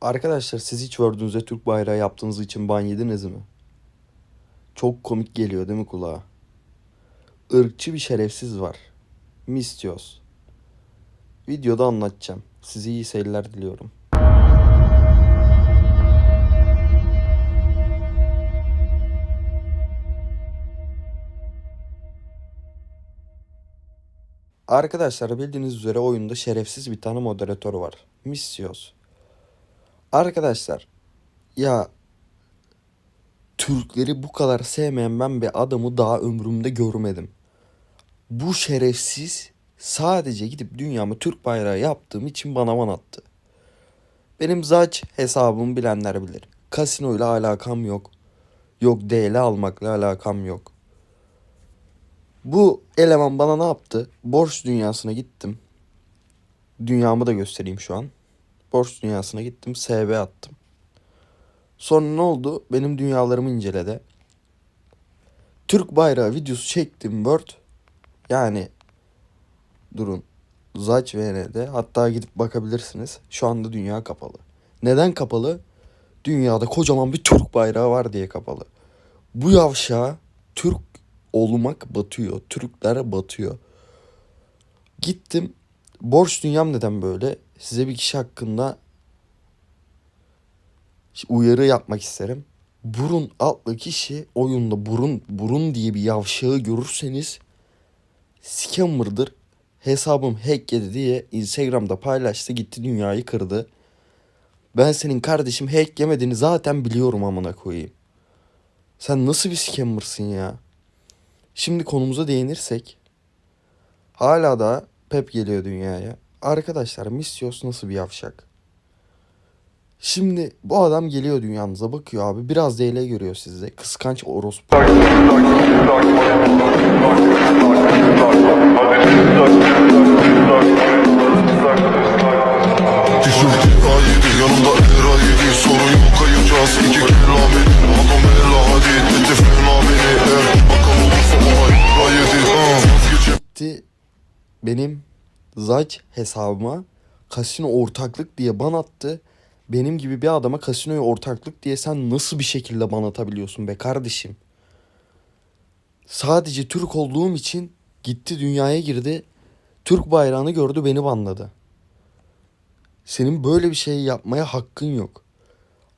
Arkadaşlar siz hiç Word'ünüze Türk bayrağı yaptığınız için ban yediniz mi? Çok komik geliyor değil mi kulağa? Irkçı bir şerefsiz var. Mistios. Videoda anlatacağım. Size iyi seyirler diliyorum. Arkadaşlar bildiğiniz üzere oyunda şerefsiz bir tane moderatör var. Mistios. Arkadaşlar ya Türkleri bu kadar sevmeyen ben bir adamı daha ömrümde görmedim. Bu şerefsiz sadece gidip dünyamı Türk bayrağı yaptığım için bana van attı. Benim Zaç hesabımı bilenler bilir. Kasino ile alakam yok. Yok DL almakla alakam yok. Bu eleman bana ne yaptı? Borç dünyasına gittim. Dünyamı da göstereyim şu an. Borç dünyasına gittim. SB attım. Sonra ne oldu? Benim dünyalarımı inceledi. Türk bayrağı videosu çektim Word. Yani durun. Zaç VN'de hatta gidip bakabilirsiniz. Şu anda dünya kapalı. Neden kapalı? Dünyada kocaman bir Türk bayrağı var diye kapalı. Bu yavşağa Türk olmak batıyor. Türkler batıyor. Gittim. Borç dünyam neden böyle? Size bir kişi hakkında uyarı yapmak isterim. Burun adlı kişi oyunda burun burun diye bir yavşağı görürseniz scammer'dır. Hesabım hack yedi diye Instagram'da paylaştı gitti dünyayı kırdı. Ben senin kardeşim hack yemediğini zaten biliyorum amına koyayım. Sen nasıl bir scammer'sın ya? Şimdi konumuza değinirsek hala da Pep geliyor dünyaya. Arkadaşlar Missios nasıl bir yavşak? Şimdi bu adam geliyor dünyanıza bakıyor abi. Biraz DL görüyor sizde. Kıskanç orospu. Tişört A7 yanımda Era 7 Sorun yok kayacağız iki kelamet Adam ela hadi tetif beni Eğer bakan olursa olay A7. Vazgeçemem gitti benim Zaç hesabıma kasino ortaklık diye ban attı. Benim gibi bir adama kasinoya ortaklık diye sen nasıl bir şekilde ban atabiliyorsun be kardeşim? Sadece Türk olduğum için gitti dünyaya girdi. Türk bayrağını gördü beni banladı. Senin böyle bir şey yapmaya hakkın yok.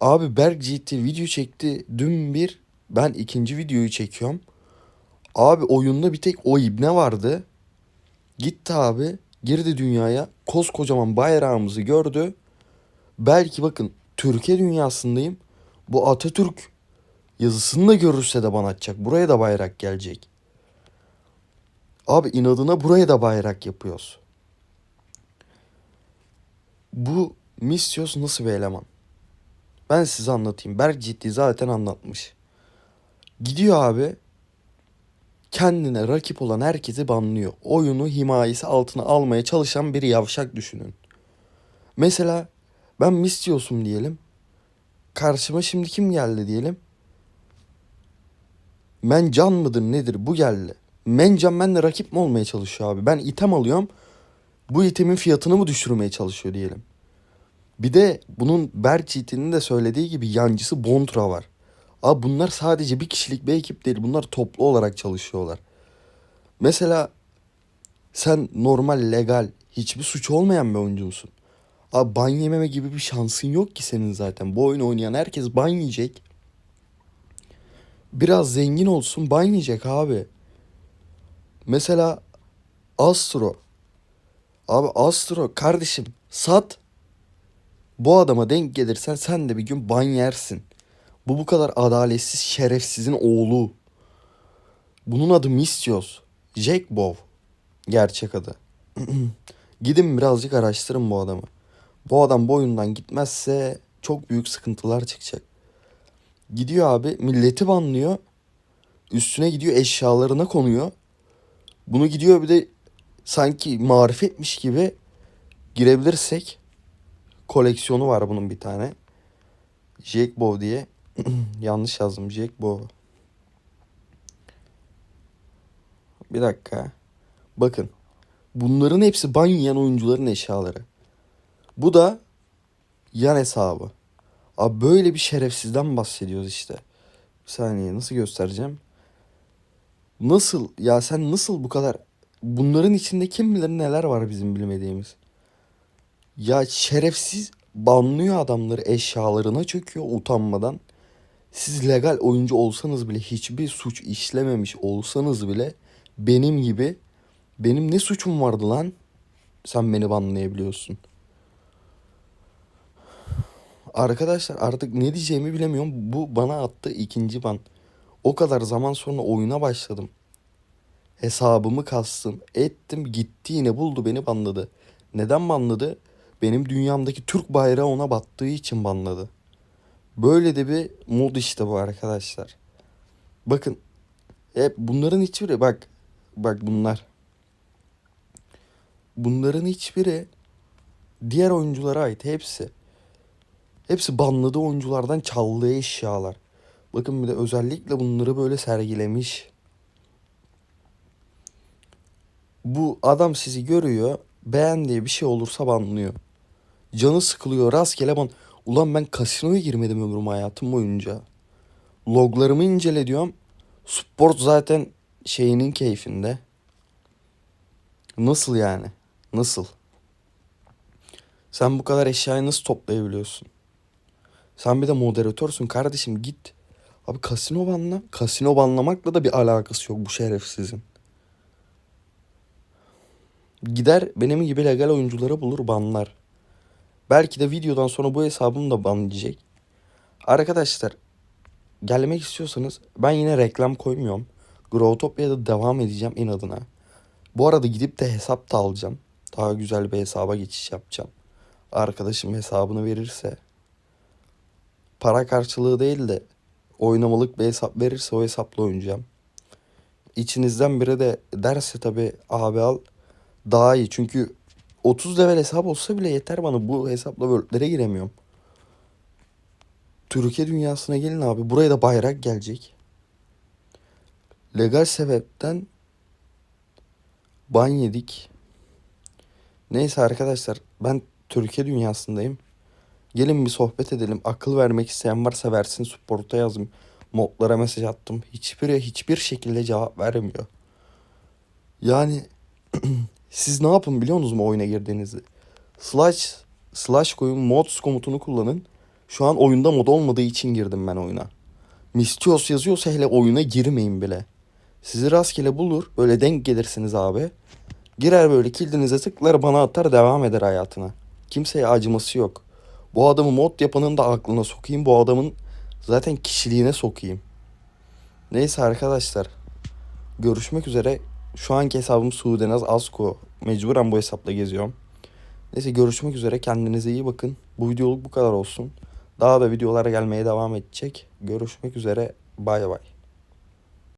Abi Berk GT video çekti dün bir ben ikinci videoyu çekiyorum. Abi oyunda bir tek o ibne vardı. Gitti abi girdi dünyaya koskocaman bayrağımızı gördü. Belki bakın Türkiye dünyasındayım. Bu Atatürk yazısını da görürse de bana atacak. Buraya da bayrak gelecek. Abi inadına buraya da bayrak yapıyoruz. Bu Misyos nasıl bir eleman? Ben size anlatayım. Berk ciddi zaten anlatmış. Gidiyor abi kendine rakip olan herkesi banlıyor. Oyunu himayesi altına almaya çalışan bir yavşak düşünün. Mesela ben Mistios'um diyelim. Karşıma şimdi kim geldi diyelim. Mencan mıdır nedir bu geldi. Mencan benimle rakip mi olmaya çalışıyor abi? Ben item alıyorum. Bu itemin fiyatını mı düşürmeye çalışıyor diyelim. Bir de bunun Bercheat'in de söylediği gibi yancısı Bontra var. Abi bunlar sadece bir kişilik bir ekip değil. Bunlar toplu olarak çalışıyorlar. Mesela sen normal, legal, hiçbir suç olmayan bir oyuncu musun? Abi ban yememe gibi bir şansın yok ki senin zaten. Bu oyunu oynayan herkes ban yiyecek. Biraz zengin olsun ban yiyecek abi. Mesela Astro. Abi Astro kardeşim sat. Bu adama denk gelirsen sen de bir gün ban yersin. Bu bu kadar adaletsiz şerefsizin oğlu. Bunun adı Mistios. Jack Bow. Gerçek adı. Gidin birazcık araştırın bu adamı. Bu adam bu oyundan gitmezse çok büyük sıkıntılar çıkacak. Gidiyor abi milleti banlıyor. Üstüne gidiyor eşyalarına konuyor. Bunu gidiyor bir de sanki marifetmiş gibi girebilirsek koleksiyonu var bunun bir tane. Jack Bow diye. Yanlış yazdım Jack Bow. Bir dakika. Bakın. Bunların hepsi ban yiyen oyuncuların eşyaları. Bu da yan hesabı. Abi böyle bir şerefsizden bahsediyoruz işte. Bir saniye nasıl göstereceğim? Nasıl ya sen nasıl bu kadar bunların içinde kim bilir neler var bizim bilmediğimiz. Ya şerefsiz banlıyor adamları eşyalarına çöküyor utanmadan. Siz legal oyuncu olsanız bile hiçbir suç işlememiş olsanız bile benim gibi benim ne suçum vardı lan? Sen beni banlayabiliyorsun. Arkadaşlar artık ne diyeceğimi bilemiyorum. Bu bana attı ikinci ban. O kadar zaman sonra oyuna başladım. Hesabımı kastım. Ettim gitti yine buldu beni banladı. Neden banladı? Benim dünyamdaki Türk bayrağı ona battığı için banladı. Böyle de bir mod işte bu arkadaşlar. Bakın. Hep bunların hiçbiri bak. Bak bunlar. Bunların hiçbiri diğer oyunculara ait hepsi. Hepsi banladığı oyunculardan çaldığı eşyalar. Bakın bir de özellikle bunları böyle sergilemiş. Bu adam sizi görüyor. Beğendiği bir şey olursa banlıyor. Canı sıkılıyor rastgele ban. Ulan ben kasinoya girmedim ömrüm hayatım boyunca. Loglarımı incele diyorum. Sport zaten şeyinin keyfinde. Nasıl yani? Nasıl? Sen bu kadar eşyayı nasıl toplayabiliyorsun? Sen bir de moderatörsün kardeşim git. Abi kasino banla. Kasino banlamakla da bir alakası yok bu şerefsizin. Gider benim gibi legal oyuncuları bulur banlar. Belki de videodan sonra bu hesabım da banlayacak. Arkadaşlar gelmek istiyorsanız ben yine reklam koymuyorum. Growtopia'da devam edeceğim inadına. Bu arada gidip de hesap da alacağım. Daha güzel bir hesaba geçiş yapacağım. Arkadaşım hesabını verirse para karşılığı değil de oynamalık bir hesap verirse o hesapla oynayacağım. İçinizden biri de derse tabi abi al daha iyi. Çünkü 30 level hesap olsa bile yeter bana. Bu hesapla world'lere giremiyorum. Türkiye dünyasına gelin abi. Buraya da bayrak gelecek. Legal sebepten ban yedik. Neyse arkadaşlar ben Türkiye dünyasındayım. Gelin bir sohbet edelim. Akıl vermek isteyen varsa versin. Support'a yazdım. Modlara mesaj attım. Hiçbiri hiçbir şekilde cevap vermiyor. Yani siz ne yapın biliyor musunuz mu oyuna girdiğinizde? Slash slash koyun mods komutunu kullanın. Şu an oyunda mod olmadığı için girdim ben oyuna. Mistios yazıyorsa hele oyuna girmeyin bile. Sizi rastgele bulur. Böyle denk gelirsiniz abi. Girer böyle kildinize tıklar bana atar devam eder hayatına. Kimseye acıması yok. Bu adamı mod yapanın da aklına sokayım. Bu adamın zaten kişiliğine sokayım. Neyse arkadaşlar. Görüşmek üzere. Şu anki hesabım Suudenaz Asko. Mecburen bu hesapla geziyorum. Neyse görüşmek üzere. Kendinize iyi bakın. Bu videoluk bu kadar olsun. Daha da videolar gelmeye devam edecek. Görüşmek üzere. Bay bay.